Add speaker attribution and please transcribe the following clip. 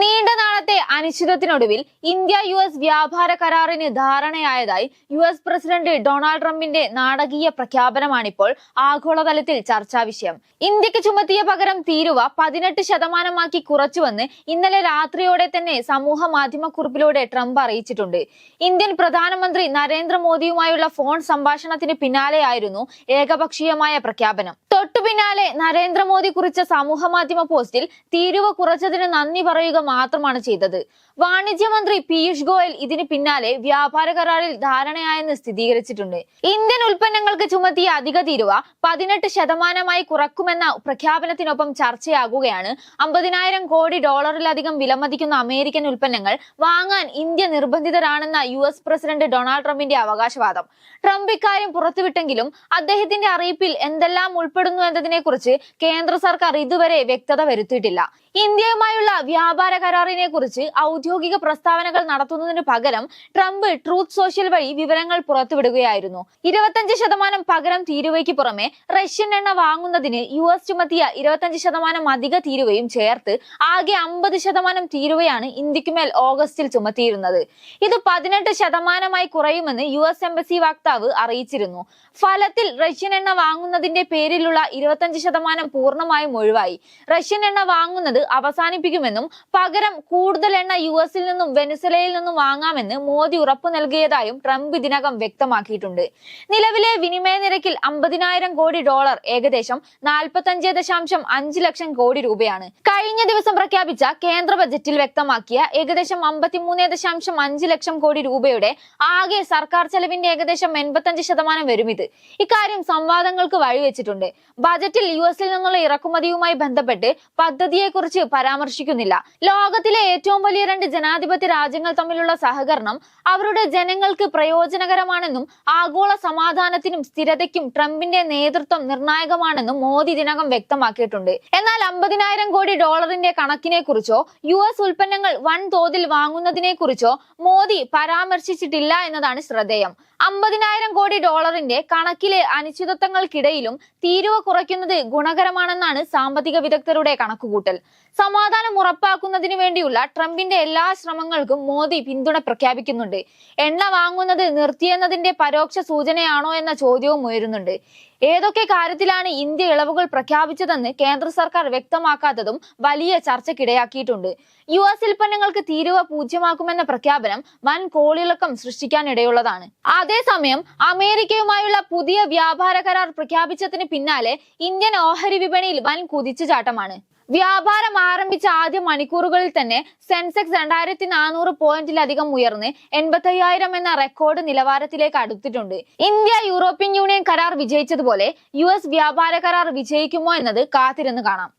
Speaker 1: നീണ്ട നാളത്തെ അനിശ്ചിതത്തിനൊടുവിൽ India U S വ്യാപാര കരാറിന് ധാരണയായതായി യു എസ് പ്രസിഡന്റ് ഡൊണാൾഡ് ട്രംപിന്റെ നാടകീയ പ്രഖ്യാപനമാണിപ്പോൾ ആഗോളതലത്തിൽ ചർച്ചാ വിഷയം. ഇന്ത്യയ്ക്ക് ചുമത്തിയ പകരം തീരുവ പതിനെട്ട് ശതമാനമാക്കി കുറച്ചുവെന്ന് ഇന്നലെ രാത്രിയോടെ തന്നെ സമൂഹ മാധ്യമക്കുറിപ്പിലൂടെ ട്രംപ് അറിയിച്ചിട്ടുണ്ട്. ഇന്ത്യൻ പ്രധാനമന്ത്രി നരേന്ദ്രമോദിയുമായുള്ള ഫോൺ സംഭാഷണത്തിന് പിന്നാലെയായിരുന്നു ഏകപക്ഷീയമായ പ്രഖ്യാപനം. പിന്നാലെ നരേന്ദ്രമോദി കുറിച്ച സമൂഹ മാധ്യമ പോസ്റ്റിൽ തീരുവ കുറച്ചതിന് നന്ദി പറയുക മാത്രമാണ് ചെയ്തത്. വാണിജ്യമന്ത്രി പീയൂഷ് ഗോയൽ ഇതിന് പിന്നാലെ വ്യാപാര കരാറിൽ ധാരണയായെന്ന് സ്ഥിരീകരിച്ചിട്ടുണ്ട്. ഇന്ത്യൻ ഉൽപ്പന്നങ്ങൾക്ക് ചുമത്തിയ അധിക തീരുവ പതിനെട്ട് ശതമാനമായി കുറക്കുമെന്ന പ്രഖ്യാപനത്തിനൊപ്പം ചർച്ചയാകുകയാണ്. അമ്പതിനായിരം കോടി ഡോളറിലധികം വിലമതിക്കുന്ന അമേരിക്കൻ ഉൽപ്പന്നങ്ങൾ വാങ്ങാൻ ഇന്ത്യ നിർബന്ധിതരാണെന്ന യു എസ് പ്രസിഡന്റ് ഡൊണാൾഡ് ട്രംപിന്റെ അവകാശവാദം. ട്രംപ് ഇക്കാര്യം പുറത്തുവിട്ടെങ്കിലും അദ്ദേഹത്തിന്റെ അറിയിപ്പിൽ എന്തെല്ലാം ഉൾപ്പെടുന്നു എന്നതിനെക്കുറിച്ച് കേന്ദ്ര സർക്കാർ ഇതുവരെ വ്യക്തത വരുത്തിയിട്ടില്ല. ഇന്ത്യയുമായുള്ള വ്യാപാര കരാറിനെ കുറിച്ച് ഔദ്യോഗിക പ്രസ്താവനകൾ നടത്തുന്നതിന് പകരം ട്രംപ് ട്രൂത്ത് സോഷ്യൽ വഴി വിവരങ്ങൾ പുറത്തുവിടുകയായിരുന്നു. ഇരുപത്തഞ്ച് ശതമാനം പകരം തീരുവയ്ക്ക് പുറമെ റഷ്യൻ എണ്ണ വാങ്ങുന്നതിന് യു എസ് ചുമത്തിയ ഇരുപത്തഞ്ച് ശതമാനം അധിക തീരുവയും ചേർത്ത് ആകെ അമ്പത് ശതമാനം തീരുവയാണ് ഇന്ത്യക്കുമേൽ ഓഗസ്റ്റിൽ ചുമത്തിയിരുന്നത്. ഇത് പതിനെട്ട് ശതമാനമായി കുറയുമെന്ന് യു എസ് എംബസി വക്താവ് അറിയിച്ചിരുന്നു. ഫലത്തിൽ റഷ്യൻ എണ്ണ വാങ്ങുന്നതിന്റെ പേരിലുള്ള ഇരുപത്തഞ്ച് ശതമാനം പൂർണമായും ഒഴിവായി. റഷ്യൻ എണ്ണ വാങ്ങുന്നത് അവസാനിപ്പിക്കുമെന്നും പകരം കൂടുതൽ എണ്ണ യു എസിൽ നിന്നും വെനിസലയിൽ നിന്നും വാങ്ങാമെന്ന് മോദി ഉറപ്പു നൽകിയതായും ട്രംപ് ഇതിനകം വ്യക്തമാക്കിയിട്ടുണ്ട്. നിലവിലെ വിനിമയ നിരക്കിൽ അമ്പതിനായിരം കോടി ഡോളർ ഏകദേശം നാൽപ്പത്തഞ്ച് ദശാംശം അഞ്ച് ലക്ഷം കോടി രൂപയാണ്. കഴിഞ്ഞ ദിവസം പ്രഖ്യാപിച്ച കേന്ദ്ര ബജറ്റിൽ വ്യക്തമാക്കിയ ഏകദേശം അമ്പത്തിമൂന്ന് ദശാംശം അഞ്ച് ലക്ഷം കോടി രൂപയുടെ ആകെ സർക്കാർ ചെലവിന്റെ ഏകദേശം എൺപത്തഞ്ച് ശതമാനം വരും ഇത്. ഇക്കാര്യം സംവാദങ്ങൾക്ക് വഴിവെച്ചിട്ടുണ്ട്. ബജറ്റിൽ യു എസിൽ നിന്നുള്ള ഇറക്കുമതിയുമായി ബന്ധപ്പെട്ട് പദ്ധതിയെക്കുറിച്ച് പരാമർശിക്കുന്നില്ല. ലോകത്തിലെ ഏറ്റവും വലിയ രണ്ട് ജനാധിപത്യ രാജ്യങ്ങൾ തമ്മിലുള്ള സഹകരണം അവരുടെ ജനങ്ങൾക്ക് പ്രയോജനകരമാണെന്നും ആഗോള സമാധാനത്തിനും സ്ഥിരതയ്ക്കും ട്രംപിന്റെ നേതൃത്വം നിർണായകമാണെന്നും മോദി ഇതിനകം വ്യക്തമാക്കിയിട്ടുണ്ട്. എന്നാൽ അമ്പതിനായിരം കോടി ഡോളറിന്റെ കണക്കിനെ കുറിച്ചോ യു എസ് ഉൽപ്പന്നങ്ങൾ വൻതോതിൽ വാങ്ങുന്നതിനെ കുറിച്ചോ മോദി പരാമർശിച്ചിട്ടില്ല എന്നതാണ് ശ്രദ്ധേയം. അമ്പതിനായിരം കോടി ഡോളറിന്റെ കണക്കിലെ അനിശ്ചിതത്വങ്ങൾക്കിടയിലും തീരുവ കുറയ്ക്കുന്നത് ഗുണകരമാണെന്നാണ് സാമ്പത്തിക വിദഗ്ധരുടെ കണക്കുകൂട്ടൽ. സമാധാനം ഉറപ്പാക്കുന്നതിന് വേണ്ടിയുള്ള ട്രംപിന്റെ എല്ലാ ശ്രമങ്ങൾക്കും മോദി പിന്തുണ പ്രഖ്യാപിക്കുന്നുണ്ട്. എണ്ണ വാങ്ങുന്നത് നിർത്തിയെന്നതിന്റെ പരോക്ഷ സൂചനയാണോ എന്ന ചോദ്യവും ഉയരുന്നുണ്ട്. ഏതൊക്കെ കാര്യത്തിലാണ് ഇന്ത്യ ഇളവുകൾ പ്രഖ്യാപിച്ചതെന്ന് കേന്ദ്ര സർക്കാർ വ്യക്തമാക്കാത്തതും വലിയ ചർച്ചയ്ക്കിടയാക്കിയിട്ടുണ്ട്. യു എസ് ഉൽപ്പന്നങ്ങൾക്ക് തീരുവ പൂജ്യമാക്കുമെന്ന പ്രഖ്യാപനം വൻ കോളിളക്കം സൃഷ്ടിക്കാനിടയുള്ളതാണ്. അതേസമയം അമേരിക്കയുമായുള്ള പുതിയ വ്യാപാര കരാർ പ്രഖ്യാപിച്ചതിന് പിന്നാലെ ഇന്ത്യൻ ഓഹരി വിപണിയിൽ വൻ കുതിച്ചുചാട്ടമാണ്. വ്യാപാരം ആരംഭിച്ച ആദ്യ മണിക്കൂറുകളിൽ തന്നെ സെൻസെക്സ് രണ്ടായിരത്തി നാനൂറ് പോയിന്റിലധികം ഉയർന്ന് എൺപത്തി അയ്യായിരം എന്ന റെക്കോർഡ് നിലവാരത്തിലേക്ക് അടുത്തിട്ടുണ്ട്. ഇന്ത്യ യൂറോപ്യൻ യൂണിയൻ കരാർ വിജയിച്ചതുപോലെ യു എസ് വ്യാപാര കരാർ വിജയിക്കുമോ എന്നത് കാത്തിരുന്ന് കാണാം.